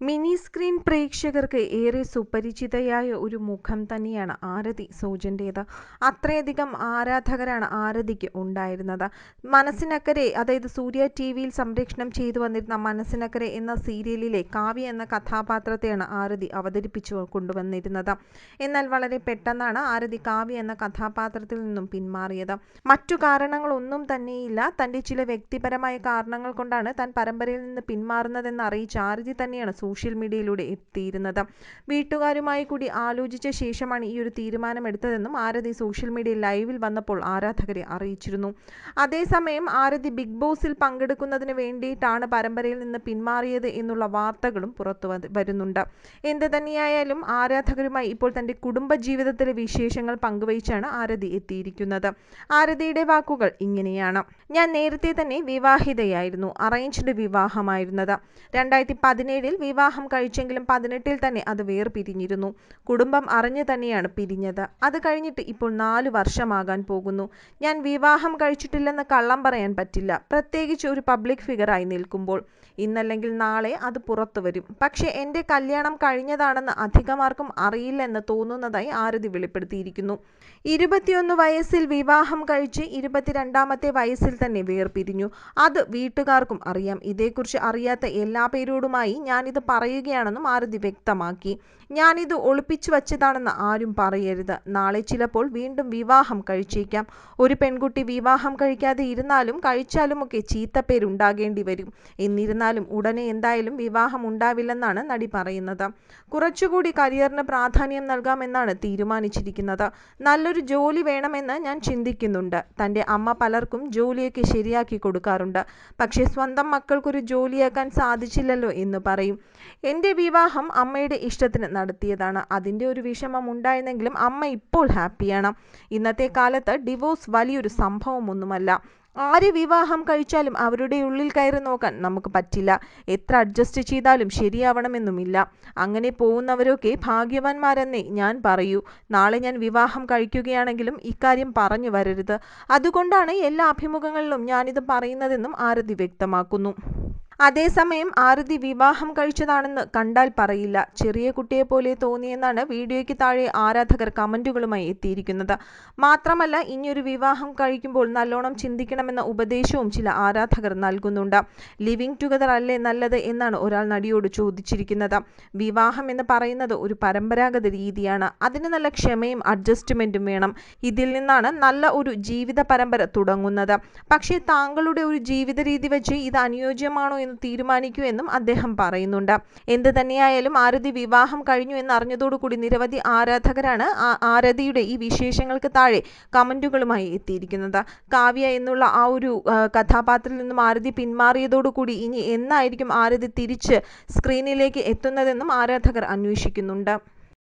Mini screen പ്രേക്ഷകർക്ക് ഏറെ സുപരിചിതയായ ഒരു മുഖം തന്നെയാണ് ആരതി സോജന്റേത് അത്രയധികം ആരാധകരാണ് ആരതിക്ക് ഉണ്ടായിരുന്നത്. മനസ്സിനക്കരെ അതായത് സൂര്യ ടി വിയിൽ സംരക്ഷണം ചെയ്തു വന്നിരുന്ന മനസ്സിനക്കരെ എന്ന സീരിയലിലെ കാവ്യ എന്ന കഥാപാത്രത്തെയാണ് ആരതി അവതരിപ്പിച്ചു കൊണ്ടുവന്നിരുന്നത്. എന്നാൽ വളരെ പെട്ടെന്നാണ് ആരതി കാവ്യ എന്ന കഥാപാത്രത്തിൽ നിന്നും പിന്മാറിയത്. മറ്റു കാരണങ്ങളൊന്നും തന്നെയില്ല. തന്റെ ചില വ്യക്തിപരമായ കാരണങ്ങൾ കൊണ്ടാണ് താൻ പരമ്പരയിൽ നിന്ന് പിന്മാറുന്നതെന്ന് അറിയിച്ച ആരതി തന്നെയാണ് സോഷ്യൽ മീഡിയയിലൂടെ എത്തിയിരുന്നത്. വീട്ടുകാരുമായി കൂടി ആലോചിച്ച ശേഷമാണ് ഈ ഒരു തീരുമാനമെടുത്തതെന്നും ആരതി സോഷ്യൽ മീഡിയ ലൈവിൽ വന്നപ്പോൾ ആരാധകരെ അറിയിച്ചിരുന്നു. അതേസമയം ആരതി ബിഗ് ബോസിൽ പങ്കെടുക്കുന്നതിന് വേണ്ടിയിട്ടാണ് പരമ്പരയിൽ നിന്ന് പിന്മാറിയത് എന്നുള്ള വാർത്തകളും പുറത്തു വരുന്നുണ്ട്. എന്ത് തന്നെയായാലും ആരാധകരുമായി ഇപ്പോൾ തന്റെ കുടുംബജീവിതത്തിലെ വിശേഷങ്ങൾ പങ്കുവച്ചാണ് ആരതി എത്തിയിരിക്കുന്നത്. ആരതിയുടെ വാക്കുകൾ ഇങ്ങനെയാണ്. ഞാൻ നേരത്തെ തന്നെ വിവാഹിതയായിരുന്നു. അറേഞ്ച്ഡ് വിവാഹമായിരുന്നത്. രണ്ടായിരത്തി പതിനേഴിൽ വിവാഹം കഴിച്ചെങ്കിലും പതിനെട്ടിൽ തന്നെ അത് വേർപിരിഞ്ഞിരുന്നു. കുടുംബം അറിഞ്ഞു തന്നെയാണ് പിരിഞ്ഞത്. അത് കഴിഞ്ഞിട്ട് ഇപ്പോൾ നാല് വർഷമാകാൻ പോകുന്നു. ഞാൻ വിവാഹം കഴിച്ചിട്ടില്ലെന്ന് കള്ളം പറയാൻ പറ്റില്ല. പ്രത്യേകിച്ച് ഒരു പബ്ലിക് ഫിഗറായി നിൽക്കുമ്പോൾ. ഇന്നല്ലെങ്കിൽ നാളെ അത് പുറത്തു വരും. പക്ഷേ എന്റെ കല്യാണം കഴിഞ്ഞതാണെന്ന് അധികമാർക്കും അറിയില്ലെന്ന് തോന്നുന്നതായി ആരതി വെളിപ്പെടുത്തിയിരിക്കുന്നു. ഇരുപത്തിയൊന്ന് വയസ്സിൽ വിവാഹം കഴിച്ച് ഇരുപത്തിരണ്ടാമത്തെ വയസ്സിൽ തന്നെ വേർപിരിഞ്ഞു. അത് വീട്ടുകാർക്കും അറിയാം. ഇതേക്കുറിച്ച് അറിയാത്ത എല്ലാ പേരോടുമായി ഞാനിത് പറയുകയാണെന്നും ആരതി വ്യക്തമാക്കി. ഞാനിത് ഒളിപ്പിച്ചു വച്ചതാണെന്ന് ആരും പറയരുത്. നാളെ ചിലപ്പോൾ വീണ്ടും വിവാഹം കഴിച്ചേക്കാം. ഒരു പെൺകുട്ടി വിവാഹം കഴിക്കാതെ ഇരുന്നാലും കഴിച്ചാലുമൊക്കെ ചീത്തപ്പേരുണ്ടാകേണ്ടി വരും. എന്നിരുന്നാലും ഉടനെ എന്തായാലും വിവാഹം ഉണ്ടാവില്ലെന്നാണ് നടി പറയുന്നത്. കുറച്ചുകൂടി കരിയറിന് പ്രാധാന്യം നൽകാമെന്നാണ് തീരുമാനിച്ചിരിക്കുന്നത്. നല്ലൊരു ജോലി വേണമെന്ന് ഞാൻ ചിന്തിക്കുന്നുണ്ട്. തന്റെ അമ്മ പലർക്കും ജോലിയൊക്കെ ശരിയാക്കി കൊടുക്കാറുണ്ട്. പക്ഷേ സ്വന്തം മക്കൾക്കൊരു ജോലിയാക്കാൻ സാധിച്ചില്ലല്ലോ എന്ന് പറയും. എന്റെ വിവാഹം അമ്മയുടെ ഇഷ്ടത്തിന് നടത്തിയതാണ്. അതിന്റെ ഒരു വിഷമം ഉണ്ടായിരുന്നെങ്കിലും അമ്മ ഇപ്പോൾ ഹാപ്പിയാണ്. ഇന്നത്തെ കാലത്ത് ഡിവോഴ്സ് വലിയൊരു സംഭവമൊന്നുമല്ല. ആര് വിവാഹം കഴിച്ചാലും അവരുടെ ഉള്ളിൽ കയറി നോക്കാൻ നമുക്ക് പറ്റില്ല. എത്ര അഡ്ജസ്റ്റ് ചെയ്താലും ശരിയാവണമെന്നുമില്ല. അങ്ങനെ പോകുന്നവരൊക്കെ ഭാഗ്യവാന്മാരെന്നേ ഞാൻ പറയൂ. നാളെ ഞാൻ വിവാഹം കഴിക്കുകയാണെങ്കിലും ഇക്കാര്യം പറഞ്ഞു വരരുത്. അതുകൊണ്ടാണ് എല്ലാ അഭിമുഖങ്ങളിലും ഞാനിത് പറയുന്നതെന്നും ആരതി വ്യക്തമാക്കുന്നു. അതേസമയം ആരതി വിവാഹം കഴിച്ചതാണെന്ന് കണ്ടാൽ പറയില്ല. ചെറിയ കുട്ടിയെ പോലെ തോന്നിയെന്നാണ് വീഡിയോയ്ക്ക് താഴെ ആരാധകർ കമന്റുകളുമായി എത്തിയിരിക്കുന്നത്. മാത്രമല്ല ഇനിയൊരു വിവാഹം കഴിക്കുമ്പോൾ നല്ലോണം ചിന്തിക്കണമെന്ന ഉപദേശവും ചില ആരാധകർ നൽകുന്നുണ്ട്. ലിവിങ് ടുഗദർ അല്ലേ നല്ലത് എന്നാണ് ഒരാൾ നടിയോട് ചോദിച്ചിരിക്കുന്നത്. വിവാഹം എന്ന് പറയുന്നത് ഒരു പരമ്പരാഗത രീതിയാണ്. അതിന് നല്ല ക്ഷമയും അഡ്ജസ്റ്റ്മെന്റും വേണം. ഇതിൽ നിന്നാണ് നല്ല ഒരു ജീവിത പരമ്പര തുടങ്ങുന്നത്. പക്ഷേ താങ്കളുടെ ഒരു ജീവിത രീതി വെച്ച് ഇത് അനുയോജ്യമാണോ എന്ന് തീരുമാനിക്കൂ എന്നും അദ്ദേഹം പറയുന്നുണ്ട്. എന്ത് തന്നെയായാലും ആരതി വിവാഹം കഴിഞ്ഞു എന്ന് അറിഞ്ഞതോടുകൂടി നിരവധി ആരാധകരാണ് ആരതിയുടെ ഈ വിശേഷങ്ങൾക്ക് താഴെ കമന്റുകളുമായി എത്തിയിരിക്കുന്നത്. കാവ്യ എന്നുള്ള ആ ഒരു കഥാപാത്രത്തിൽ നിന്നും ആരതി പിന്മാറിയതോടുകൂടി ഇനി എന്നായിരിക്കും ആരതി തിരിച്ച് സ്ക്രീനിലേക്ക് എത്തുന്നതെന്നും ആരാധകർ അന്വേഷിക്കുന്നുണ്ട്.